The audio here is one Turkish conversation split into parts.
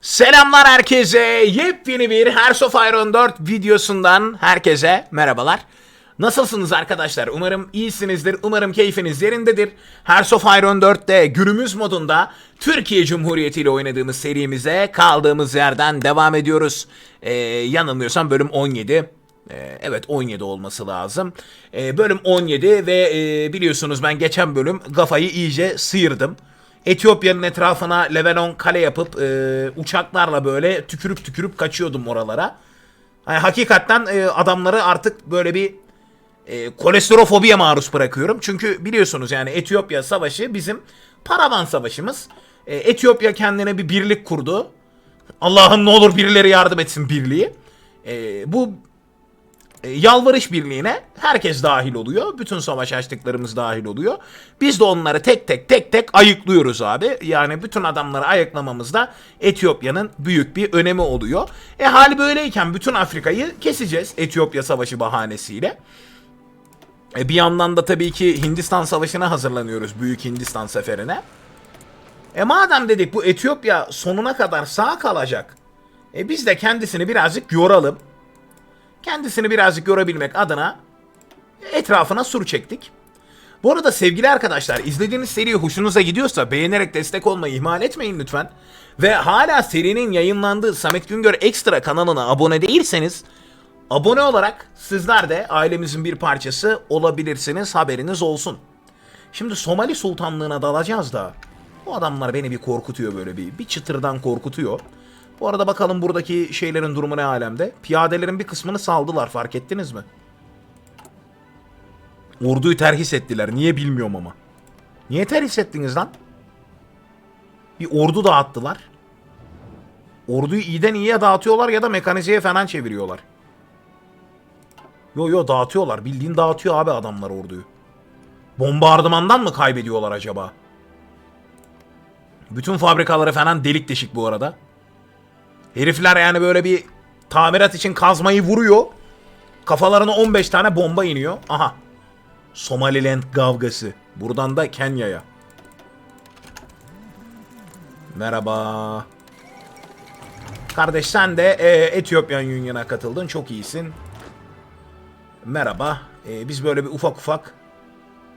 Selamlar herkese. Yepyeni bir Hearts of Iron 4 videosundan herkese merhabalar. Nasılsınız arkadaşlar? Umarım iyisinizdir. Umarım keyfiniz yerindedir. Hearts of Iron 4'te günümüz modunda Türkiye Cumhuriyeti ile oynadığımız serimize kaldığımız yerden devam ediyoruz. Ee, yanılmıyorsam bölüm 17. Ee, evet 17 olması lazım. Ee, bölüm 17 ve e, biliyorsunuz ben geçen bölüm kafayı iyice sıyırdım. Etiyopya'nın etrafına 10 kale yapıp e, uçaklarla böyle tükürüp tükürüp kaçıyordum oralara. Yani hakikaten e, adamları artık böyle bir e, kolesterofobia maruz bırakıyorum. Çünkü biliyorsunuz yani Etiyopya savaşı bizim paravan savaşımız. E, Etiyopya kendine bir birlik kurdu. Allah'ım ne olur birileri yardım etsin birliği. E, bu yalvarış birliğine herkes dahil oluyor. Bütün savaş açtıklarımız dahil oluyor. Biz de onları tek tek tek tek ayıklıyoruz abi. Yani bütün adamları ayıklamamızda Etiyopya'nın büyük bir önemi oluyor. E hali böyleyken bütün Afrika'yı keseceğiz Etiyopya savaşı bahanesiyle. E bir yandan da tabii ki Hindistan savaşına hazırlanıyoruz. Büyük Hindistan seferine. E madem dedik bu Etiyopya sonuna kadar sağ kalacak. E biz de kendisini birazcık yoralım kendisini birazcık görebilmek adına etrafına sur çektik. Bu arada sevgili arkadaşlar izlediğiniz seri hoşunuza gidiyorsa beğenerek destek olmayı ihmal etmeyin lütfen. Ve hala serinin yayınlandığı Samet Güngör Ekstra kanalına abone değilseniz abone olarak sizler de ailemizin bir parçası olabilirsiniz haberiniz olsun. Şimdi Somali Sultanlığı'na dalacağız da bu adamlar beni bir korkutuyor böyle bir. Bir çıtırdan korkutuyor. Bu arada bakalım buradaki şeylerin durumu ne alemde. Piyadelerin bir kısmını saldılar fark ettiniz mi? Orduyu terhis ettiler. Niye bilmiyorum ama. Niye terhis ettiniz lan? Bir ordu dağıttılar. Orduyu iyiden iyiye dağıtıyorlar ya da mekanizeye falan çeviriyorlar. Yo yo dağıtıyorlar. Bildiğin dağıtıyor abi adamlar orduyu. Bombardımandan mı kaybediyorlar acaba? Bütün fabrikaları falan delik deşik bu arada. Herifler yani böyle bir tamirat için kazmayı vuruyor. Kafalarına 15 tane bomba iniyor. Aha. Somaliland kavgası. Buradan da Kenya'ya. Merhaba. Kardeş sen de e, Etiyopyan Union'a katıldın. Çok iyisin. Merhaba. E, biz böyle bir ufak ufak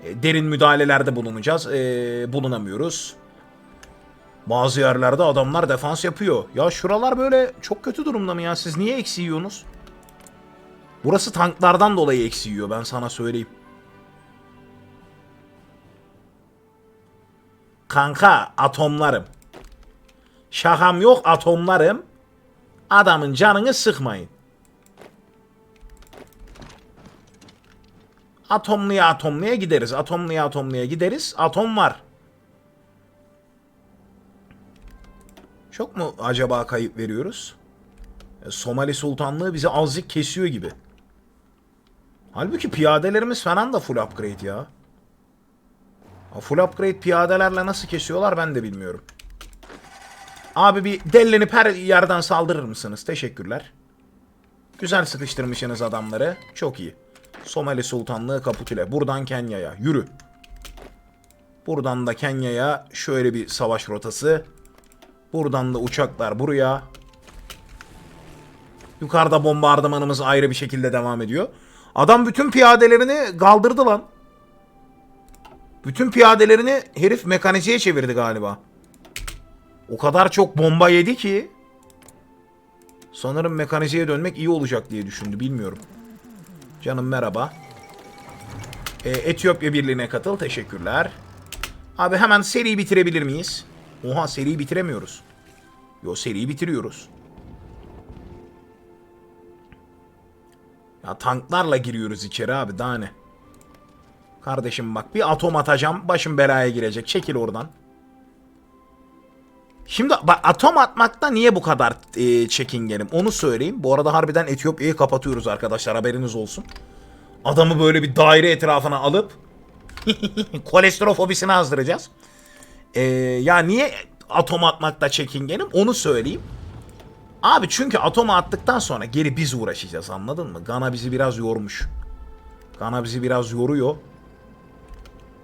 e, derin müdahalelerde bulunacağız. E, bulunamıyoruz. Bazı yerlerde adamlar defans yapıyor. Ya şuralar böyle çok kötü durumda mı ya? Siz niye eksi yiyorsunuz? Burası tanklardan dolayı eksi yiyor ben sana söyleyeyim. Kanka atomlarım. Şakam yok atomlarım. Adamın canını sıkmayın. Atomluya atomluya gideriz. Atomluya atomluya gideriz. Atom var. Çok mu acaba kayıp veriyoruz? E, Somali Sultanlığı bizi azıcık kesiyor gibi. Halbuki piyadelerimiz falan da full upgrade ya. Full upgrade piyadelerle nasıl kesiyorlar ben de bilmiyorum. Abi bir dellenip her yerden saldırır mısınız? Teşekkürler. Güzel sıkıştırmışsınız adamları. Çok iyi. Somali Sultanlığı kapitüle. Buradan Kenya'ya. Yürü. Buradan da Kenya'ya şöyle bir savaş rotası. Buradan da uçaklar buraya. Yukarıda bombardımanımız ayrı bir şekilde devam ediyor. Adam bütün piyadelerini kaldırdı lan. Bütün piyadelerini herif mekanizeye çevirdi galiba. O kadar çok bomba yedi ki. Sanırım mekanizeye dönmek iyi olacak diye düşündü. Bilmiyorum. Canım merhaba. E, Etiyopya Birliği'ne katıl. Teşekkürler. Abi hemen seri bitirebilir miyiz? Oha seriyi bitiremiyoruz. Yo seriyi bitiriyoruz. Ya tanklarla giriyoruz içeri abi daha ne? Kardeşim bak bir atom atacağım başım belaya girecek. Çekil oradan. Şimdi bak atom atmakta niye bu kadar e, çekingenim onu söyleyeyim. Bu arada harbiden Etiyopya'yı kapatıyoruz arkadaşlar haberiniz olsun. Adamı böyle bir daire etrafına alıp kolesterofobisini azdıracağız. Ee, ya niye atom atmakta çekingenim onu söyleyeyim. Abi çünkü atomu attıktan sonra geri biz uğraşacağız anladın mı? Gana bizi biraz yormuş. Gana bizi biraz yoruyor.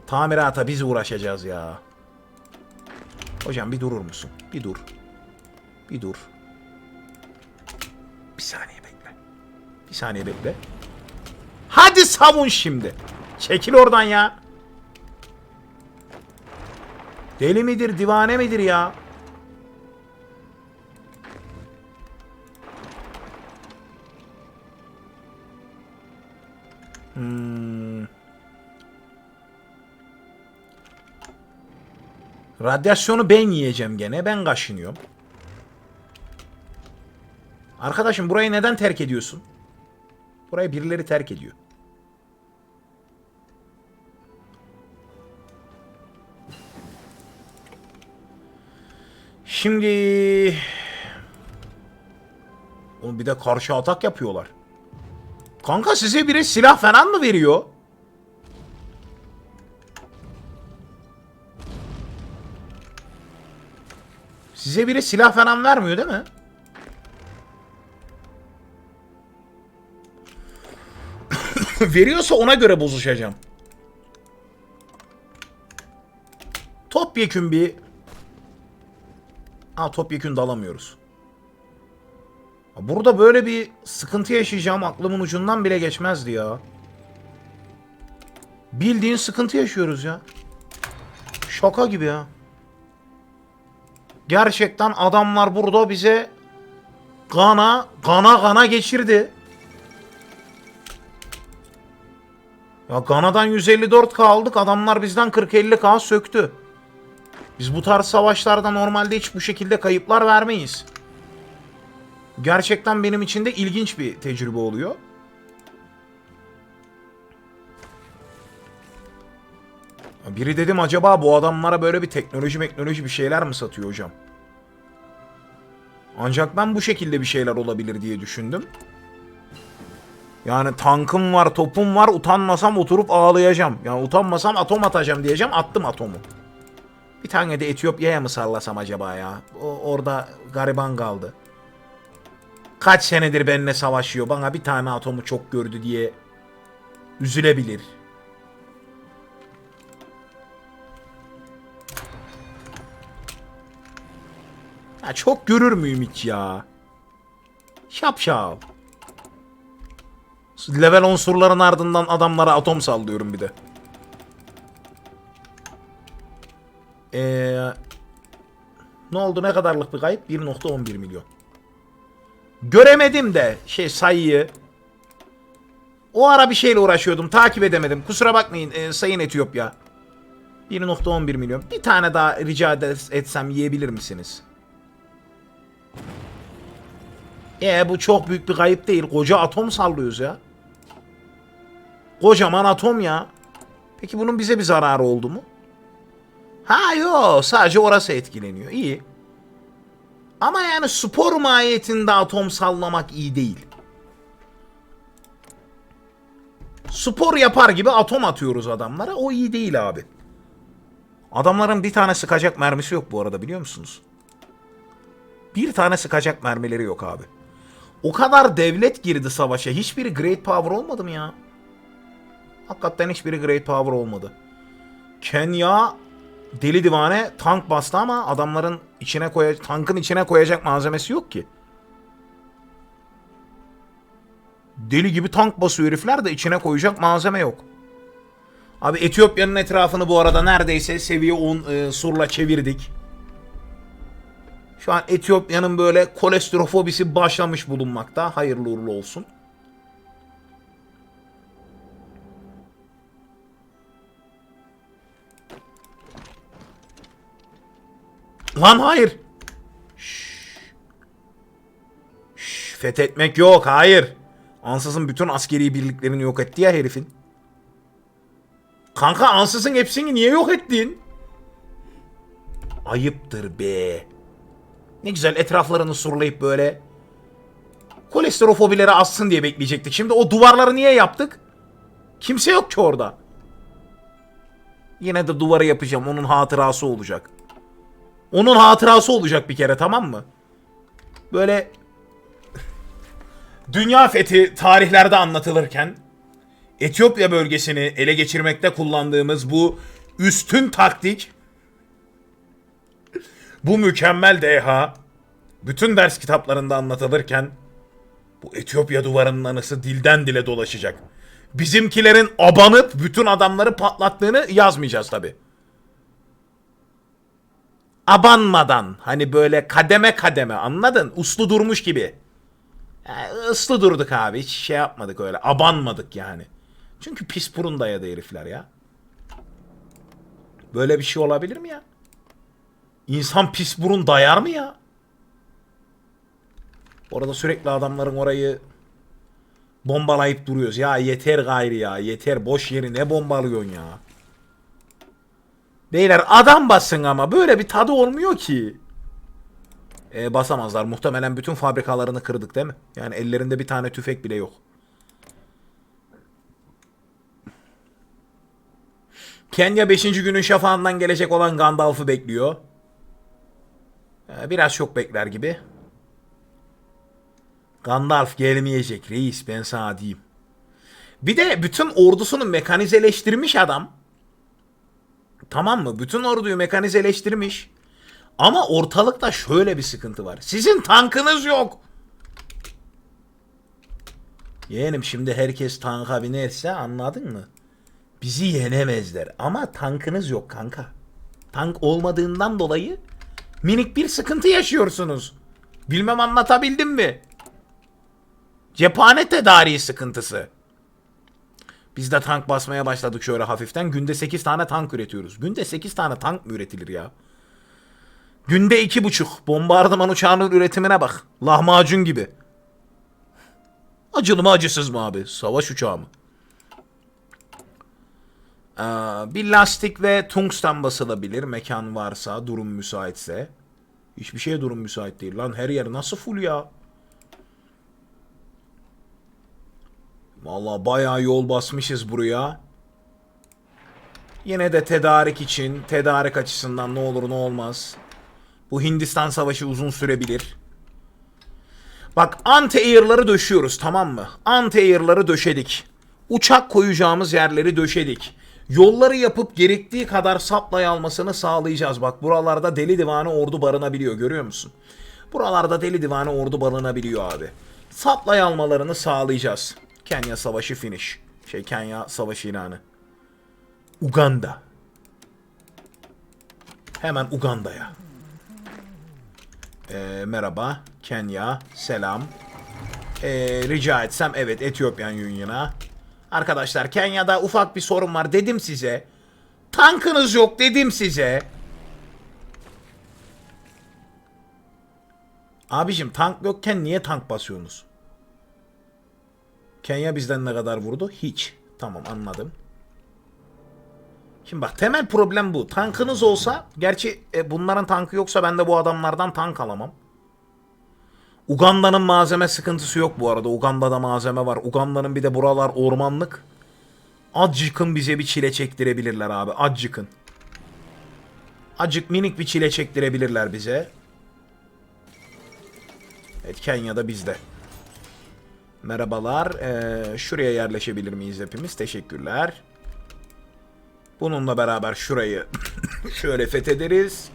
Tamirata biz uğraşacağız ya. Hocam bir durur musun? Bir dur. Bir dur. Bir saniye bekle. Bir saniye bekle. Hadi savun şimdi. Çekil oradan ya. Deli midir, divane midir ya? Hmm. Radyasyonu ben yiyeceğim gene. Ben kaşınıyorum. Arkadaşım burayı neden terk ediyorsun? Burayı birileri terk ediyor. Şimdi... Oğlum bir de karşı atak yapıyorlar. Kanka size biri silah falan mı veriyor? Size biri silah falan vermiyor değil mi? Veriyorsa ona göre bozuşacağım. Topyekün bir... Ha topyekün dalamıyoruz. Burada böyle bir sıkıntı yaşayacağım aklımın ucundan bile geçmezdi ya. Bildiğin sıkıntı yaşıyoruz ya. Şaka gibi ya. Gerçekten adamlar burada bize kana kana kana geçirdi. Ya Gana'dan 154 aldık. Adamlar bizden 40-50k söktü. Biz bu tarz savaşlarda normalde hiç bu şekilde kayıplar vermeyiz. Gerçekten benim için de ilginç bir tecrübe oluyor. Biri dedim acaba bu adamlara böyle bir teknoloji teknoloji bir şeyler mi satıyor hocam? Ancak ben bu şekilde bir şeyler olabilir diye düşündüm. Yani tankım var, topum var. Utanmasam oturup ağlayacağım. Yani utanmasam atom atacağım diyeceğim. Attım atomu. Bir tane de Etiyopya'ya mı sallasam acaba ya? O, orada gariban kaldı. Kaç senedir benimle savaşıyor. Bana bir tane atomu çok gördü diye üzülebilir. Ya çok görür müyüm hiç ya? Şapşal. Level 10 surların ardından adamlara atom sallıyorum bir de. Ee, ne oldu ne kadarlık bir kayıp? 1.11 milyon. Göremedim de şey sayıyı. O ara bir şeyle uğraşıyordum. Takip edemedim. Kusura bakmayın e, Sayın Etiyopya. 1.11 milyon. Bir tane daha rica etsem yiyebilir misiniz? E bu çok büyük bir kayıp değil. Koca atom sallıyoruz ya. Kocaman atom ya. Peki bunun bize bir zararı oldu mu? Ha yok sadece orası etkileniyor. İyi. Ama yani spor mahiyetinde atom sallamak iyi değil. Spor yapar gibi atom atıyoruz adamlara. O iyi değil abi. Adamların bir tane sıkacak mermisi yok bu arada biliyor musunuz? Bir tane sıkacak mermileri yok abi. O kadar devlet girdi savaşa. Hiçbiri great power olmadı mı ya? Hakikaten hiçbiri great power olmadı. Kenya deli divane tank bastı ama adamların içine koy tankın içine koyacak malzemesi yok ki. Deli gibi tank basıyor herifler de içine koyacak malzeme yok. Abi Etiyopya'nın etrafını bu arada neredeyse seviye 10 e, surla çevirdik. Şu an Etiyopya'nın böyle kolesterofobisi başlamış bulunmakta. Hayırlı uğurlu olsun. Lan hayır. Şşş. Şşş, fethetmek yok hayır. Ansız'ın bütün askeri birliklerini yok etti ya herifin. Kanka Ansız'ın hepsini niye yok ettin? Ayıptır be. Ne güzel etraflarını surlayıp böyle kolesterofobilere assın diye bekleyecektik. Şimdi o duvarları niye yaptık? Kimse yok ki orada. Yine de duvarı yapacağım. Onun hatırası olacak. Onun hatırası olacak bir kere tamam mı? Böyle dünya fethi tarihlerde anlatılırken Etiyopya bölgesini ele geçirmekte kullandığımız bu üstün taktik bu mükemmel deha bütün ders kitaplarında anlatılırken bu Etiyopya duvarının anısı dilden dile dolaşacak. Bizimkilerin abanıp bütün adamları patlattığını yazmayacağız tabi. Abanmadan hani böyle kademe kademe anladın? Uslu durmuş gibi. Yani ıslı durduk abi hiç şey yapmadık öyle abanmadık yani. Çünkü pis burun dayadı herifler ya. Böyle bir şey olabilir mi ya? İnsan pis burun dayar mı ya? Orada sürekli adamların orayı bombalayıp duruyoruz. Ya yeter gayri ya. Yeter boş yeri ne bombalıyorsun ya. Beyler adam basın ama böyle bir tadı olmuyor ki. E, basamazlar. Muhtemelen bütün fabrikalarını kırdık değil mi? Yani ellerinde bir tane tüfek bile yok. Kenya 5. günün şafağından gelecek olan Gandalf'ı bekliyor. E, biraz çok bekler gibi. Gandalf gelmeyecek reis ben sana diyeyim. Bir de bütün ordusunu mekanizeleştirmiş adam. Tamam mı? Bütün orduyu mekanizeleştirmiş. Ama ortalıkta şöyle bir sıkıntı var. Sizin tankınız yok. Yeğenim şimdi herkes tanka binerse anladın mı? Bizi yenemezler. Ama tankınız yok kanka. Tank olmadığından dolayı minik bir sıkıntı yaşıyorsunuz. Bilmem anlatabildim mi? Cephane tedariği sıkıntısı. Biz de tank basmaya başladık şöyle hafiften. Günde 8 tane tank üretiyoruz. Günde 8 tane tank mı üretilir ya? Günde iki buçuk. Bombardıman uçağının üretimine bak. Lahmacun gibi. Acılı mı acısız mı abi? Savaş uçağı mı? Ee, bir lastik ve tungsten basılabilir. Mekan varsa, durum müsaitse. Hiçbir şeye durum müsait değil lan. Her yer nasıl full ya? Vallahi bayağı yol basmışız buraya. Yine de tedarik için, tedarik açısından ne olur ne olmaz. Bu Hindistan savaşı uzun sürebilir. Bak anti-air'ları döşüyoruz tamam mı? Anti-air'ları döşedik. Uçak koyacağımız yerleri döşedik. Yolları yapıp gerektiği kadar supply almasını sağlayacağız. Bak buralarda deli divane ordu barınabiliyor görüyor musun? Buralarda deli divane ordu barınabiliyor abi. Supply almalarını sağlayacağız. Kenya savaşı finish. Şey Kenya savaşı ilanı. Uganda. Hemen Uganda'ya. Ee, merhaba. Kenya. Selam. Ee, rica etsem evet Etiyopyan Union'a. Arkadaşlar Kenya'da ufak bir sorun var dedim size. Tankınız yok dedim size. Abicim tank yokken niye tank basıyorsunuz? Kenya bizden ne kadar vurdu? Hiç. Tamam anladım. Şimdi bak temel problem bu. Tankınız olsa, gerçi e, bunların tankı yoksa ben de bu adamlardan tank alamam. Uganda'nın malzeme sıkıntısı yok bu arada. Uganda'da malzeme var. Uganda'nın bir de buralar ormanlık. Acıkın bize bir çile çektirebilirler abi. Acıkın. Acık minik bir çile çektirebilirler bize. Evet Kenya'da bizde. Merhabalar. Ee, şuraya yerleşebilir miyiz hepimiz? Teşekkürler. Bununla beraber şurayı şöyle fethederiz.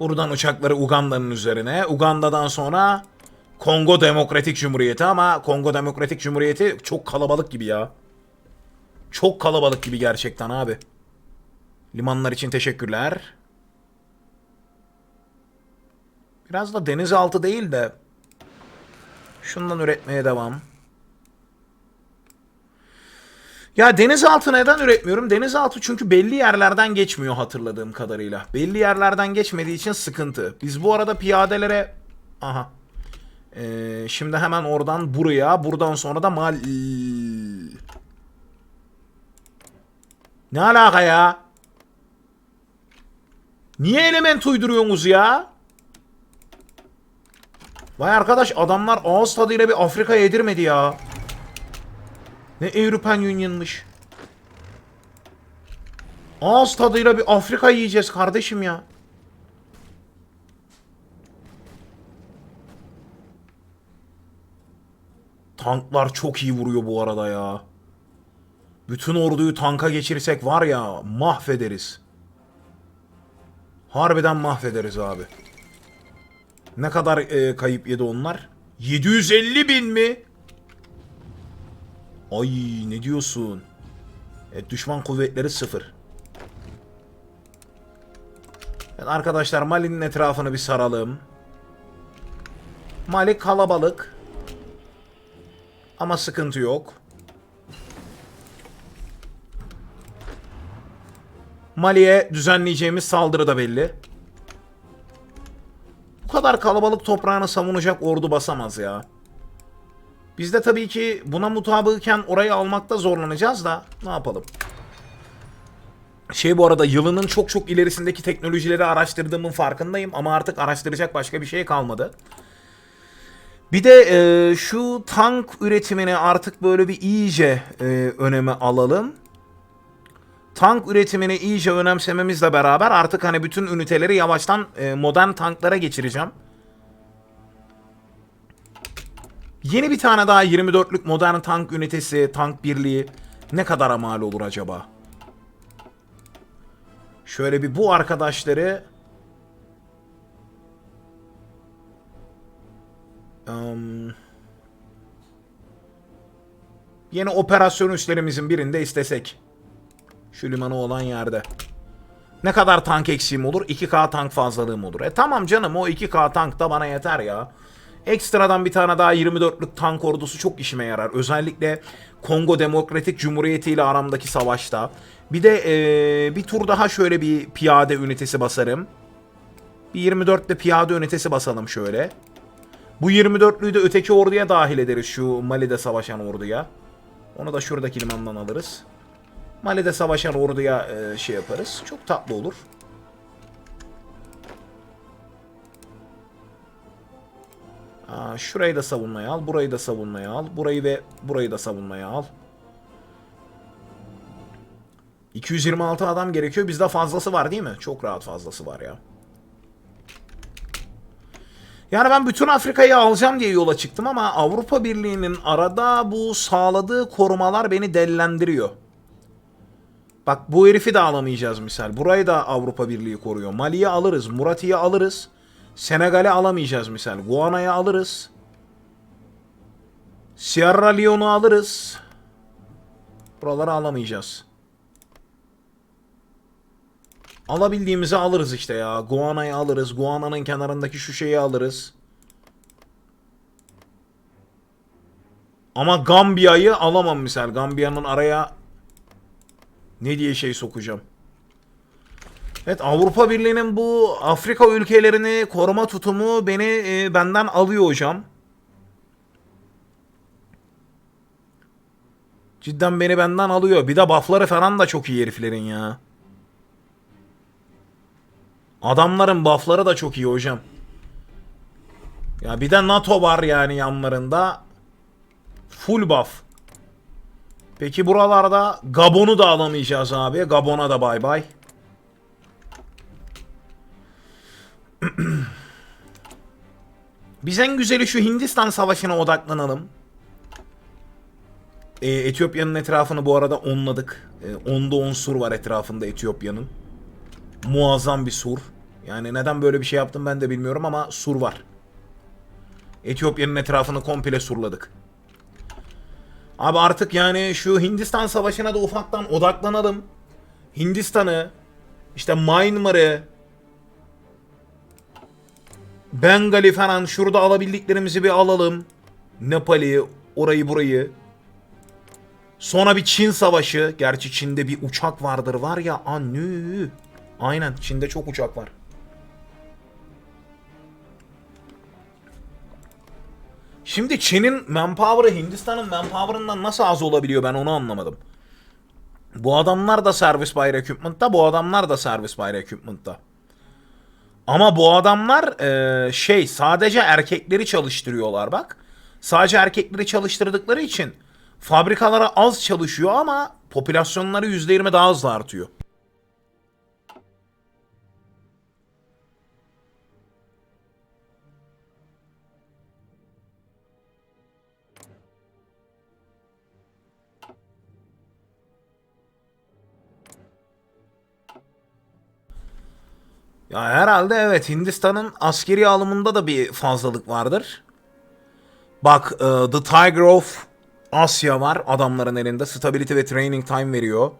Buradan uçakları Uganda'nın üzerine. Uganda'dan sonra Kongo Demokratik Cumhuriyeti ama Kongo Demokratik Cumhuriyeti çok kalabalık gibi ya. Çok kalabalık gibi gerçekten abi. Limanlar için teşekkürler. Biraz da denizaltı değil de şundan üretmeye devam. Ya denizaltı neden üretmiyorum? Denizaltı çünkü belli yerlerden geçmiyor hatırladığım kadarıyla. Belli yerlerden geçmediği için sıkıntı. Biz bu arada piyadelere... Aha. Ee, şimdi hemen oradan buraya, buradan sonra da mal... Ne alaka ya? Niye element uyduruyorsunuz ya? Vay arkadaş adamlar ağız tadıyla bir Afrika yedirmedi ya. Ne European Union'mış. Ağız tadıyla bir Afrika yiyeceğiz kardeşim ya. Tanklar çok iyi vuruyor bu arada ya. Bütün orduyu tanka geçirsek var ya mahvederiz. Harbiden mahvederiz abi. Ne kadar e, kayıp yedi onlar? 750 bin mi? Ay ne diyorsun? Evet, düşman kuvvetleri sıfır. Evet, arkadaşlar Mali'nin etrafını bir saralım. Mali kalabalık. Ama sıkıntı yok. Mali'ye düzenleyeceğimiz saldırı da belli. Kadar kalabalık toprağını savunacak ordu basamaz ya. Biz de tabii ki buna mutabıken orayı almakta zorlanacağız da ne yapalım. Şey bu arada yılının çok çok ilerisindeki teknolojileri araştırdığımın farkındayım ama artık araştıracak başka bir şey kalmadı. Bir de e, şu tank üretimini artık böyle bir iyice e, öneme alalım. Tank üretimini iyice önemsememizle beraber artık hani bütün üniteleri yavaştan e, modern tanklara geçireceğim. Yeni bir tane daha 24'lük modern tank ünitesi, tank birliği ne kadar mal olur acaba? Şöyle bir bu arkadaşları Em, yeni operasyon üslerimizin birinde istesek. Şu limanı olan yerde. Ne kadar tank eksiğim olur? 2K tank fazlalığım olur. E tamam canım o 2K tank da bana yeter ya. Ekstradan bir tane daha 24'lük tank ordusu çok işime yarar. Özellikle Kongo Demokratik Cumhuriyeti ile aramdaki savaşta. Bir de ee, bir tur daha şöyle bir piyade ünitesi basarım. Bir 24'te piyade ünitesi basalım şöyle. Bu 24'lüyü de öteki orduya dahil ederiz şu Mali'de savaşan orduya. Onu da şuradaki limandan alırız. Mali'de savaşan orduya e, şey yaparız. Çok tatlı olur. Aa, şurayı da savunmaya al, burayı da savunmaya al, burayı ve burayı da savunmaya al. 226 adam gerekiyor. Bizde fazlası var değil mi? Çok rahat fazlası var ya. Yani ben bütün Afrika'yı alacağım diye yola çıktım ama Avrupa Birliği'nin arada bu sağladığı korumalar beni dellendiriyor. Bak bu herifi de alamayacağız misal. Burayı da Avrupa Birliği koruyor. Mali'yi alırız, Murati'yi alırız. Senegal'i alamayacağız misal. Guana'yı alırız. Sierra Leone'u alırız. Buraları alamayacağız. Alabildiğimizi alırız işte ya. Guana'yı alırız. Guana'nın kenarındaki şu şeyi alırız. Ama Gambiya'yı alamam misal. Gambiya'nın araya ne diye şey sokacağım. Evet Avrupa Birliği'nin bu Afrika ülkelerini koruma tutumu beni e, benden alıyor hocam. Cidden beni benden alıyor. Bir de buffları falan da çok iyi heriflerin ya. Adamların buffları da çok iyi hocam. Ya bir de NATO var yani yanlarında. Full buff. Peki buralarda Gabon'u da alamayacağız abi. Gabon'a da bay bay. Biz en güzeli şu Hindistan Savaşı'na odaklanalım. Ee, Etiyopya'nın etrafını bu arada onladık. Ee, onda on sur var etrafında Etiyopya'nın. Muazzam bir sur. Yani neden böyle bir şey yaptım ben de bilmiyorum ama sur var. Etiyopya'nın etrafını komple surladık. Abi artık yani şu Hindistan Savaşı'na da ufaktan odaklanalım. Hindistan'ı, işte Myanmar'ı, Bengali falan şurada alabildiklerimizi bir alalım. Nepal'i, orayı burayı. Sonra bir Çin savaşı. Gerçi Çin'de bir uçak vardır var ya anü. Aynen Çin'de çok uçak var. Şimdi Çin'in manpower'ı Hindistan'ın manpower'ından nasıl az olabiliyor ben onu anlamadım. Bu adamlar da service by recruitment'ta, bu adamlar da service by recruitment'ta. Ama bu adamlar e, şey sadece erkekleri çalıştırıyorlar bak. Sadece erkekleri çalıştırdıkları için fabrikalara az çalışıyor ama popülasyonları %20 daha hızlı artıyor. Ya herhalde evet Hindistan'ın askeri alımında da bir fazlalık vardır. Bak e, The Tiger of Asya var adamların elinde. Stability ve training time veriyor.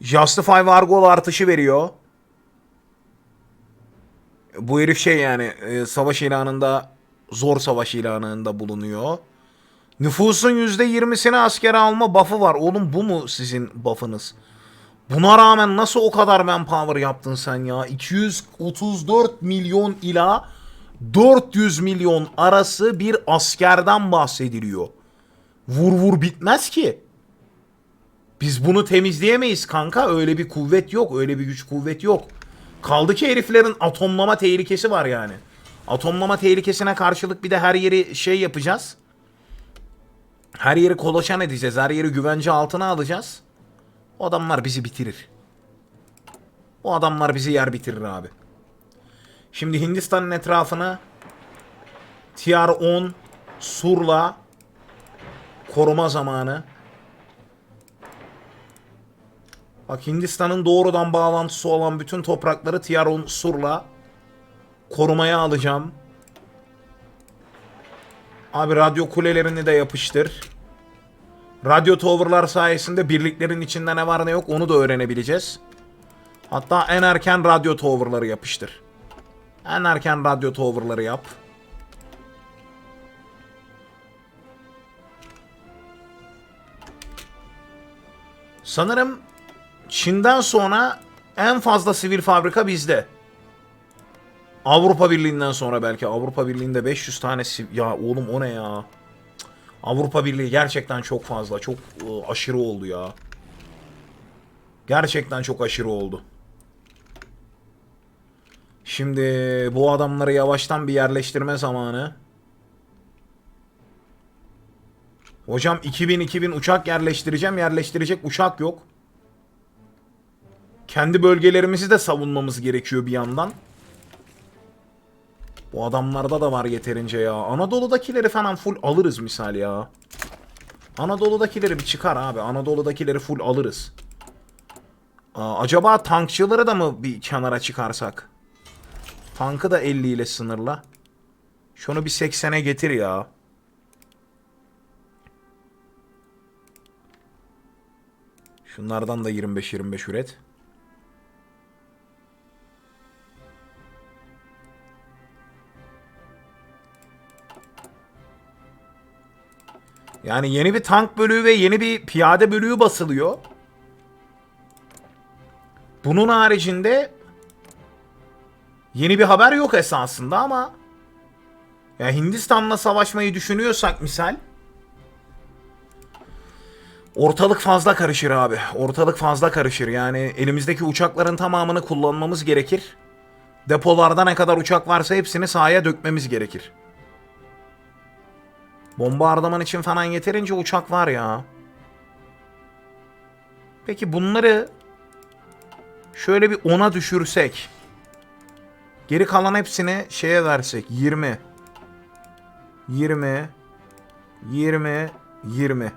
Justify Vargol artışı veriyor. Bu herif şey yani e, savaş ilanında zor savaş ilanında bulunuyor. Nüfusun %20'sini askere alma buff'ı var. Oğlum bu mu sizin buff'ınız? Buna rağmen nasıl o kadar manpower yaptın sen ya? 234 milyon ila 400 milyon arası bir askerden bahsediliyor. Vur vur bitmez ki. Biz bunu temizleyemeyiz kanka. Öyle bir kuvvet yok. Öyle bir güç kuvvet yok. Kaldı ki heriflerin atomlama tehlikesi var yani. Atomlama tehlikesine karşılık bir de her yeri şey yapacağız. Her yeri kolaçan edeceğiz. Her yeri güvence altına alacağız. O adamlar bizi bitirir. O adamlar bizi yer bitirir abi. Şimdi Hindistan'ın etrafını TR-10 Sur'la koruma zamanı. Bak Hindistan'ın doğrudan bağlantısı olan bütün toprakları TR-10 Sur'la korumaya alacağım. Abi radyo kulelerini de yapıştır. Radyo tower'lar sayesinde birliklerin içinde ne var ne yok onu da öğrenebileceğiz. Hatta en erken radyo tower'ları yapıştır. En erken radyo tower'ları yap. Sanırım Çin'den sonra en fazla sivil fabrika bizde. Avrupa Birliği'nden sonra belki Avrupa Birliği'nde 500 tane siv- ya oğlum o ne ya? Avrupa Birliği gerçekten çok fazla, çok ıı, aşırı oldu ya. Gerçekten çok aşırı oldu. Şimdi bu adamları yavaştan bir yerleştirme zamanı. Hocam 2000-2000 uçak yerleştireceğim. Yerleştirecek uçak yok. Kendi bölgelerimizi de savunmamız gerekiyor bir yandan. Bu adamlarda da var yeterince ya. Anadolu'dakileri falan full alırız misal ya. Anadolu'dakileri bir çıkar abi. Anadolu'dakileri full alırız. Aa, acaba tankçıları da mı bir kenara çıkarsak? Tankı da 50 ile sınırla. Şunu bir 80'e getir ya. Şunlardan da 25-25 üret. Yani yeni bir tank bölüğü ve yeni bir piyade bölüğü basılıyor. Bunun haricinde yeni bir haber yok esasında ama ya Hindistan'la savaşmayı düşünüyorsak misal ortalık fazla karışır abi. Ortalık fazla karışır. Yani elimizdeki uçakların tamamını kullanmamız gerekir. Depolarda ne kadar uçak varsa hepsini sahaya dökmemiz gerekir. Bombardıman için falan yeterince uçak var ya. Peki bunları şöyle bir 10'a düşürsek. Geri kalan hepsini şeye versek. 20. 20. 20. 20.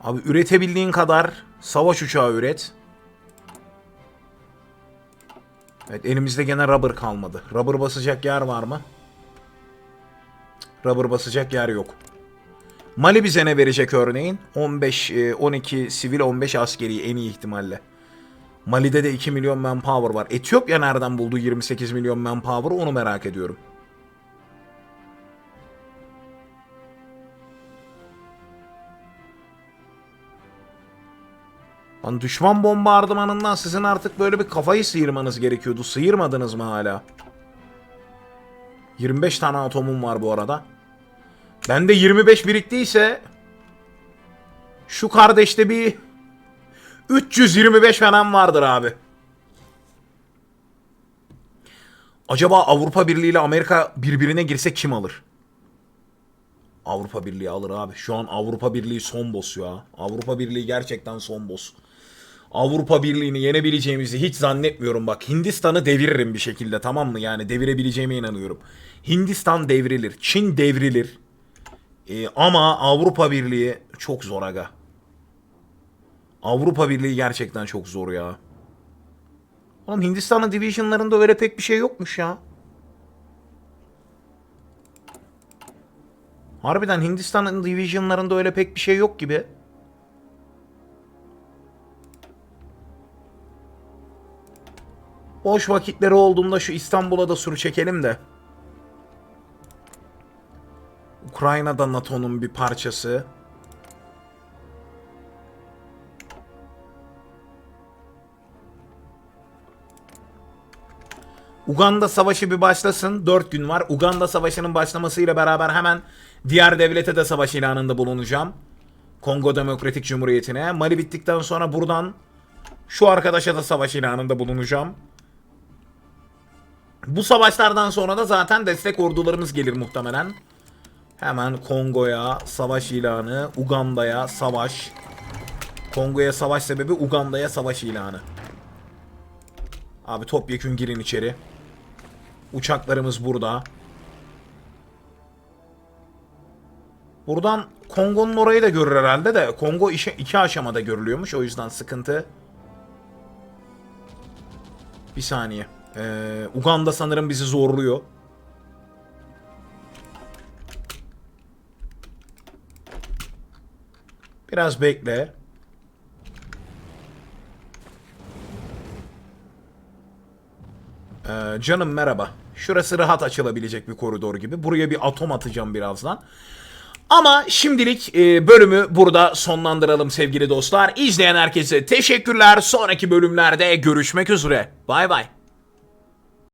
Abi üretebildiğin kadar savaş uçağı üret. Evet elimizde gene rubber kalmadı. Rubber basacak yer var mı? Rubber basacak yer yok. Mali bize ne verecek örneğin? 15, e, 12 sivil 15 askeri en iyi ihtimalle. Mali'de de 2 milyon manpower var. Etiyopya nereden buldu 28 milyon manpower'ı onu merak ediyorum. Lan düşman bombardımanından sizin artık böyle bir kafayı sıyırmanız gerekiyordu. Sıyırmadınız mı hala? 25 tane atomum var bu arada. Bende 25 biriktiyse şu kardeşte bir 325 falan vardır abi. Acaba Avrupa Birliği ile Amerika birbirine girse kim alır? Avrupa Birliği alır abi. Şu an Avrupa Birliği son boss ya. Avrupa Birliği gerçekten son boss. Avrupa Birliği'ni yenebileceğimizi hiç zannetmiyorum bak. Hindistan'ı deviririm bir şekilde tamam mı? Yani devirebileceğime inanıyorum. Hindistan devrilir. Çin devrilir. Ee, ama Avrupa Birliği çok zor aga. Avrupa Birliği gerçekten çok zor ya. Oğlum Hindistan'ın divisionlarında öyle pek bir şey yokmuş ya. Harbiden Hindistan'ın divisionlarında öyle pek bir şey yok gibi. Boş vakitleri olduğunda şu İstanbul'a da sur çekelim de. Ukrayna'da NATO'nun bir parçası. Uganda Savaşı bir başlasın. 4 gün var. Uganda Savaşı'nın başlamasıyla beraber hemen diğer devlete de savaş ilanında bulunacağım. Kongo Demokratik Cumhuriyeti'ne. Mali bittikten sonra buradan şu arkadaşa da savaş ilanında bulunacağım. Bu savaşlardan sonra da zaten destek ordularımız gelir muhtemelen. Hemen Kongo'ya savaş ilanı, Uganda'ya savaş. Kongo'ya savaş sebebi Uganda'ya savaş ilanı. Abi topyekün girin içeri. Uçaklarımız burada. Buradan Kongo'nun orayı da görür herhalde de Kongo iki aşamada görülüyormuş o yüzden sıkıntı. Bir saniye. Ee, Uganda sanırım bizi zorluyor. Biraz bekle. Ee, canım merhaba. Şurası rahat açılabilecek bir koridor gibi. Buraya bir atom atacağım birazdan. Ama şimdilik e, bölümü burada sonlandıralım sevgili dostlar. İzleyen herkese teşekkürler. Sonraki bölümlerde görüşmek üzere. Bay bay.